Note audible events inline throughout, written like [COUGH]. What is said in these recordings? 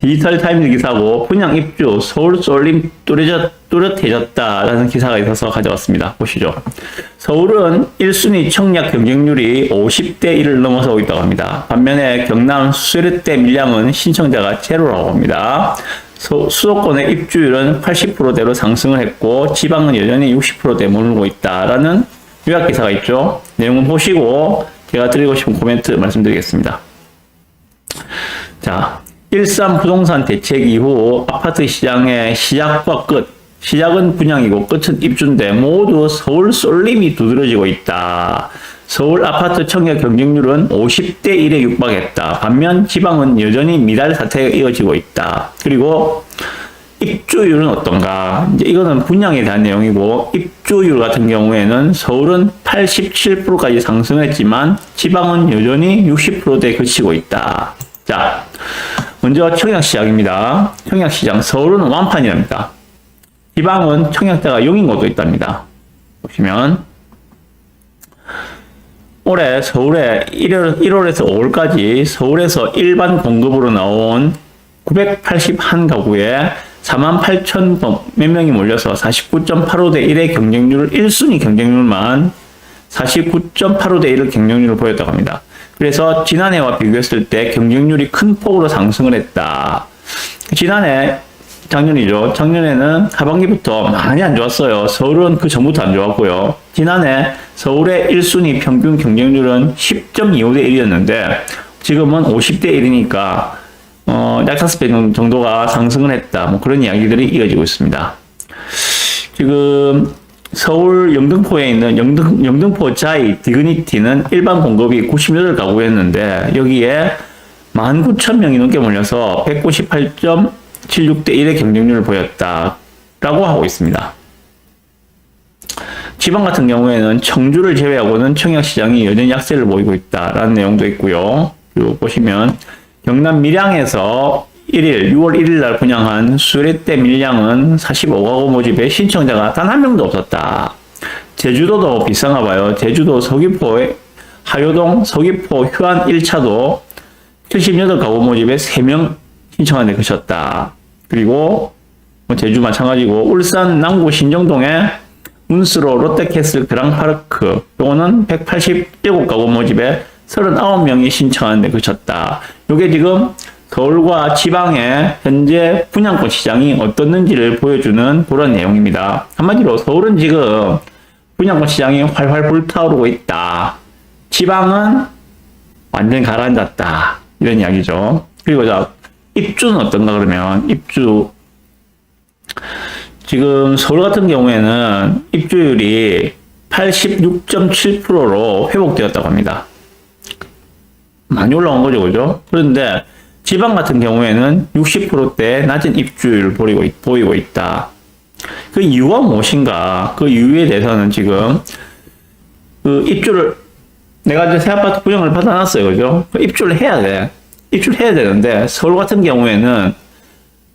디지털 타임즈 기사고 분양 입주 서울 쏠림 뚜렷, 뚜렷해졌다라는 기사가 있어서 가져왔습니다. 보시죠. 서울은 1순위 청약 경쟁률이 50대 1을 넘어서고 있다고 합니다. 반면에 경남 수수료대 밀량은 신청자가 제로라고 합니다. 서- 수도권의 입주율은 80%대로 상승을 했고 지방은 여전히 60%대 머물고 있다라는 요약 기사가 있죠. 내용은 보시고 제가 드리고 싶은 코멘트 말씀드리겠습니다. 자, 일산 부동산 대책 이후 아파트 시장의 시작과 끝, 시작은 분양이고 끝은 입주인데 모두 서울 쏠림이 두드러지고 있다. 서울 아파트 청약 경쟁률은 50대 1에 육박했다. 반면 지방은 여전히 미달 사태가 이어지고 있다. 그리고 입주율은 어떤가? 이제 이거는 분양에 대한 내용이고 입주율 같은 경우에는 서울은 87%까지 상승했지만 지방은 여전히 60%대에 그치고 있다. 자, 먼저 청약 시장입니다. 청약 시장 서울은 완판이랍니다. 지방은 청약자가 0인 곳도 있답니다. 보시면 올해 서울에 1월, 1월에서 5월까지 서울에서 일반 공급으로 나온 981가구에 4만 8천 몇 명이 몰려서 49.85 대 1의 경쟁률, 1순위 경쟁률만 49.85 대 1의 경쟁률을 보였다고 합니다. 그래서 지난해와 비교했을 때 경쟁률이 큰 폭으로 상승을 했다. 지난해 작년이죠. 작년에는 하반기부터 많이 안 좋았어요. 서울은 그 전부터 안 좋았고요. 지난해 서울의 1순위 평균 경쟁률은 10.25대 1이었는데 지금은 50대 1이니까 어, 약 5배 정도가 상승을 했다. 뭐 그런 이야기들이 이어지고 있습니다. 지금 서울 영등포에 있는 영등, 영등포 자이 디그니티는 일반 공급이 98가구였는데 여기에 19,000명이 넘게 몰려서 198.76대 1의 경쟁률을 보였다라고 하고 있습니다. 지방 같은 경우에는 청주를 제외하고는 청약 시장이 여전히 약세를 보이고 있다라는 내용도 있고요. 그리고 보시면 경남 밀양에서 1일 6월 1일 날 분양한 수레대 밀양은 45가구 모집에 신청자가 단 한 명도 없었다. 제주도도 비싼가 봐요. 제주도 서귀포의 하요동 서귀포 휴안 1차도 78가구 모집에 3명 신청한 데 그쳤다. 그리고 뭐 제주 마찬가지고 울산 남구 신정동에 운스로 롯데캐슬 그랑파르크 요거는 187가구 모집에 39명이 신청하는데 그쳤다. 요게 지금 서울과 지방의 현재 분양권 시장이 어떻는지를 보여주는 그런 내용입니다. 한마디로 서울은 지금 분양권 시장이 활활 불타오르고 있다. 지방은 완전 가라앉았다. 이런 이야기죠. 그리고 자, 입주는 어떤가 그러면 입주 지금 서울 같은 경우에는 입주율이 86.7%로 회복되었다고 합니다. 많이 올라온 거죠, 그죠? 그런데 지방 같은 경우에는 60%대 낮은 입주율을 보이고, 있- 보이고 있다. 그 이유가 무엇인가? 그 이유에 대해서는 지금 그 입주를 내가 이제 새 아파트 분양을 받아놨어요, 그죠? 그 입주를 해야 돼. 입주를 해야 되는데 서울 같은 경우에는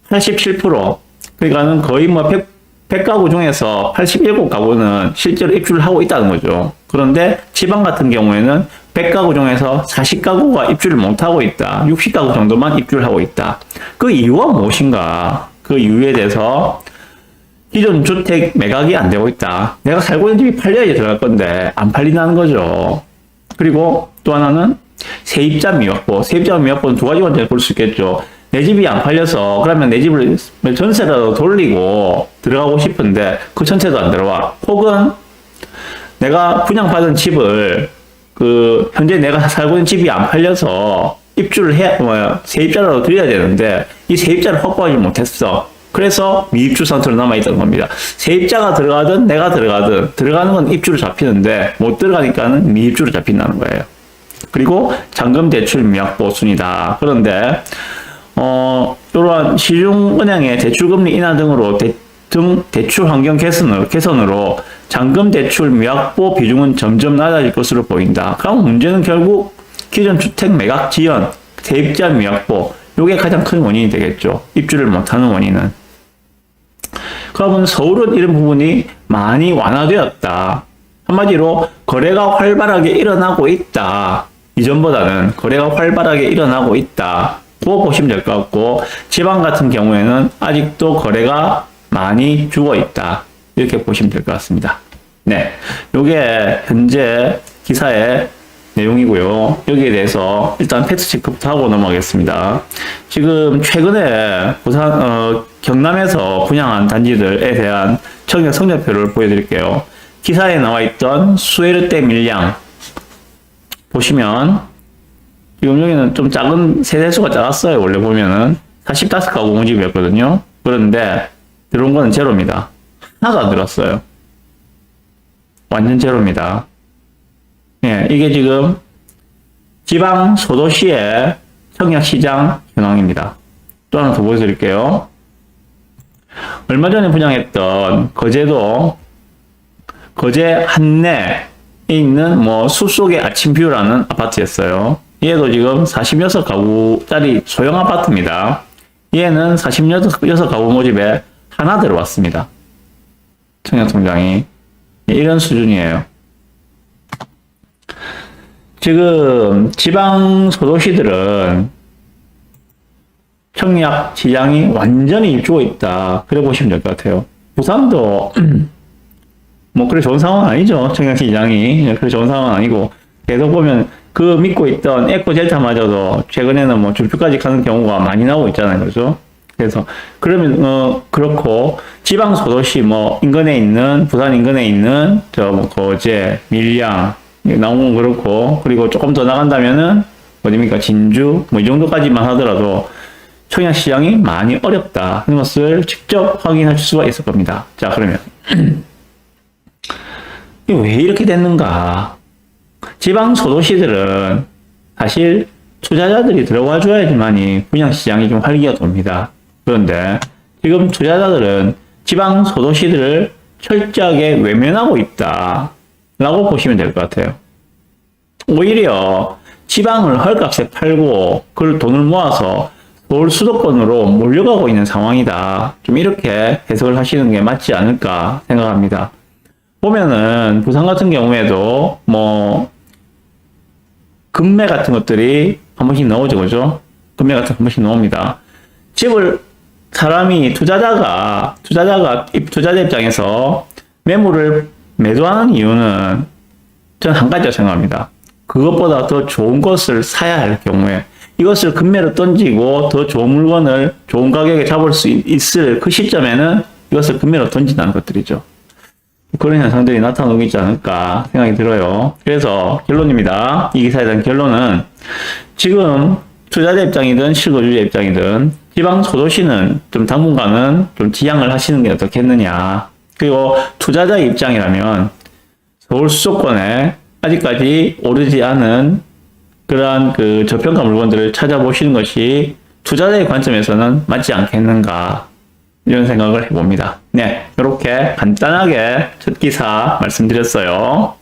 87% 그러니까는 거의 뭐 100, 100가구 중에서 87가구는 실제로 입주를 하고 있다는 거죠. 그런데 지방 같은 경우에는 100가구 중에서 40가구가 입주를 못하고 있다. 60가구 정도만 입주를 하고 있다. 그 이유가 무엇인가? 그 이유에 대해서 기존 주택 매각이 안 되고 있다. 내가 살고 있는 집이 팔려야지 들어갈 건데 안 팔린다는 거죠. 그리고 또 하나는 세입자 미확보. 세입자 미확보는 두 가지 관점에서 볼 수 있겠죠. 내 집이 안 팔려서 그러면 내 집을 전세라도 돌리고 들어가고 싶은데 그 전세도 안 들어와. 혹은 내가 분양받은 집을 그 현재 내가 [LAUGHS] 살고 있는 집이 안 팔려서 입주를 해야 뭐야 세입자라도 드려야 되는데 이 세입자를 확보하지 못했어. 그래서 미입주 상태로 남아 있던 겁니다. 세입자가 들어가든 내가 들어가든 들어가는 건 입주로 잡히는데 못 들어가니까는 미입주로 잡힌다는 거예요. 그리고 잔금 대출 미확보 순이다. 그런데 어 이러한 시중은행의 대출금리 인하 등으로 대, 등 대출 환경 개선으로, 개선으로 잔금 대출 미확보 비중은 점점 낮아질 것으로 보인다. 그럼 문제는 결국 기존 주택 매각 지연, 세입자 미확보 요게 가장 큰 원인이 되겠죠. 입주를 못하는 원인은. 그러면 서울은 이런 부분이 많이 완화되었다. 한마디로 거래가 활발하게 일어나고 있다. 이전보다는 거래가 활발하게 일어나고 있다. 그거 보시면 될 것 같고 지방 같은 경우에는 아직도 거래가 많이 죽어 있다. 이렇게 보시면 될 것 같습니다. 네. 요게 현재 기사의 내용이고요. 여기에 대해서 일단 팩트 체크부터 하고 넘어가겠습니다. 지금 최근에 부산 어, 경남에서 분양한 단지들에 대한 청약 성적표를 보여드릴게요. 기사에 나와 있던 수에르떼 밀량 보시면 지금 여기는 좀 작은 세대수가 작았어요. 원래 보면은 45가구 공집이었거든요. 그런데 들어온 거는 제로입니다. 하나도 안 들었어요. 완전 제로입니다. 예, 이게 지금 지방 소도시의 청약 시장 현황입니다. 또 하나 더 보여드릴게요. 얼마 전에 분양했던 거제도 거제 한내에 있는 뭐 숲속의 아침뷰라는 아파트였어요. 얘도 지금 46가구짜리 소형 아파트입니다. 얘는 46가구 모집에 하나 들어왔습니다. 청약 통장이 이런 수준이에요. 지금 지방 소도시들은 청약 시장이 완전히 죽어 있다. 그래 보시면 될 것 같아요. 부산도 [CLEARS THROAT] 뭐 그래 좋은 상황 아니죠. 청약 시장이 그래 좋은 상황 아니고 계속 보면 그 믿고 있던 에코 델타마저도 최근에는 뭐 줄표까지 가는 경우가 많이 나오고 있잖아요. 그죠? 그래서 그러면 어 그렇고 지방 소도시 뭐 인근에 있는 부산 인근에 있는 저뭐 거제 밀양 나온 건 그렇고 그리고 조금 더 나간다면은 어디입니까 진주 뭐 이 정도까지만 하더라도 청약 시장이 많이 어렵다 하는 것을 직접 확인할 수가 있을 겁니다. 자 그러면 [CLEARS THROAT] 왜 이렇게 됐는가? 지방 소도시들은 사실 투자자들이 들어와 줘야지만이 분양 시장이 좀 활기가 돕니다. 그런데 지금 투자자들은 지방 소도시들을 철저하게 외면하고 있다. 라고 보시면 될 것 같아요. 오히려 지방을 헐값에 팔고 그걸 돈을 모아서 서울 수도권으로 몰려가고 있는 상황이다. 좀 이렇게 해석을 하시는 게 맞지 않을까 생각합니다. 보면은 부산 같은 경우에도 뭐 금매 같은 것들이 한 번씩 나오죠, 그죠? 금매 같은 거한 번씩 나옵니다. 집을 사람이 투자자가 투자자가 투자자 입장에서 매물을 매도하는 이유는 저는 한 가지라고 생각합니다. 그것보다 더 좋은 것을 사야 할 경우에 이것을 금매로 던지고 더 좋은 물건을 좋은 가격에 잡을 수 있- 있을 그 시점에는 이것을 금매로 던진다는 것들이죠. 그런 현상들이 나타나고 있지 않을까 생각이 들어요. 그래서 결론입니다. 이 기사에 대한 결론은 지금 투자자 입장이든 실거주자 입장이든 지방 소도시는 좀 당분간은 좀 지양을 하시는 게 어떻겠느냐. 그리고 투자자 입장이라면 서울 수도권에 아직까지 오르지 않은 그러한 그 저평가 물건들을 찾아보시는 것이 투자자의 관점에서는 맞지 않겠는가 이런 생각을 해봅니다. 네, 이렇게 간단하게 첫 기사 말씀드렸어요.